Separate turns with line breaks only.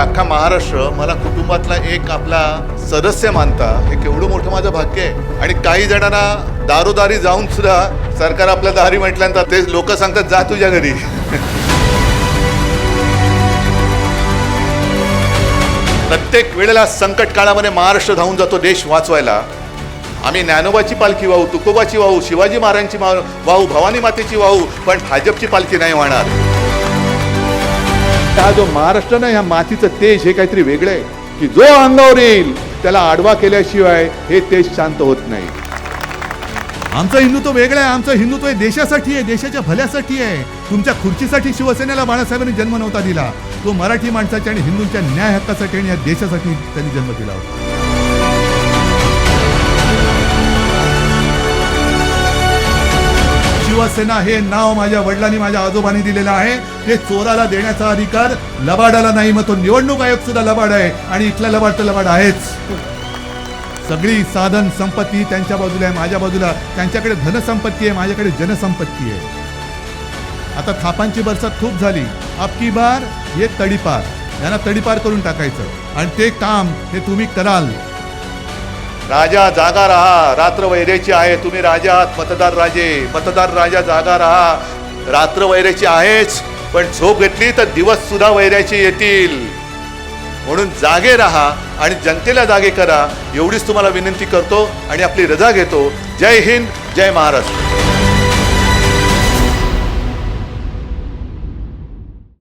अख्खा महाराष्ट्र मला कुटुंबातला एक आपला सदस्य मानता हे केवढं मोठं माझं भाग्य आहे. आणि काही जणांना दारोदारी जाऊन सुद्धा सरकार आपल्या दारी म्हटल्यानंतर तेच लोक सांगतात जा तुझ्या घरी. प्रत्येक वेळेला संकट काळामध्ये महाराष्ट्र धावून जातो देश वाचवायला. आम्ही ज्ञानोबाची पालखी वाहू तुकोबाची वाहू शिवाजी महाराजांची वाहू भवानी मातेची वाहू पण भाजपची पालखी नाही वाहणार. हा जो महाराष्ट्र ना ह्या मातीचं तेज हे काहीतरी वेगळं आहे की जो अंगावर येईल त्याला आडवा केल्याशिवाय हे तेज शांत होत नाही.
आमचं हिंदुत्व वेगळं आहे आमचं हिंदुत्व हे देशासाठी आहे देशाच्या भल्यासाठी आहे. तुमच्या खुर्चीसाठी शिवसेनेला बाळासाहेबांनी जन्म नव्हता दिला. तो मराठी माणसाच्या आणि हिंदूंच्या न्याय हक्कासाठी आणि या देशासाठी त्यांनी जन्म दिला होता. शिवसेना हे नाव माझ्या वडिलांनी माझ्या आजोबांनी दिलेलं आहे. ते चोराला देण्याचा अधिकार लबाडाला नाही मग तो निवडणूक आयोग सुद्धा लबाड आहे आणि इथला लबाड तर लबाड आहेच. सगळी साधन संपत्ती त्यांच्या बाजूला आहे माझ्या बाजूला. त्यांच्याकडे धनसंपत्ती आहे माझ्याकडे जनसंपत्ती आहे. आता थापांची बरसात खूप झाली. आपकी बार हे तडीपार. यांना तडीपार करून टाकायचं. आणि ते काम हे तुम्ही कराल.
राजा जागा राहा. रात्र वैरेची आहे. तुम्ही राजा आहात मतदार राजे. मतदार राजा जागा राहा. रात्र वैरेची आहेच पण झोप घेतली तर दिवस सुद्धा वैऱ्याचे येतील. म्हणून जागे राहा आणि जनतेला जागे करा. एवढीच तुम्हाला विनंती करतो आणि आपली रजा घेतो. जय हिंद जय महाराष्ट्र.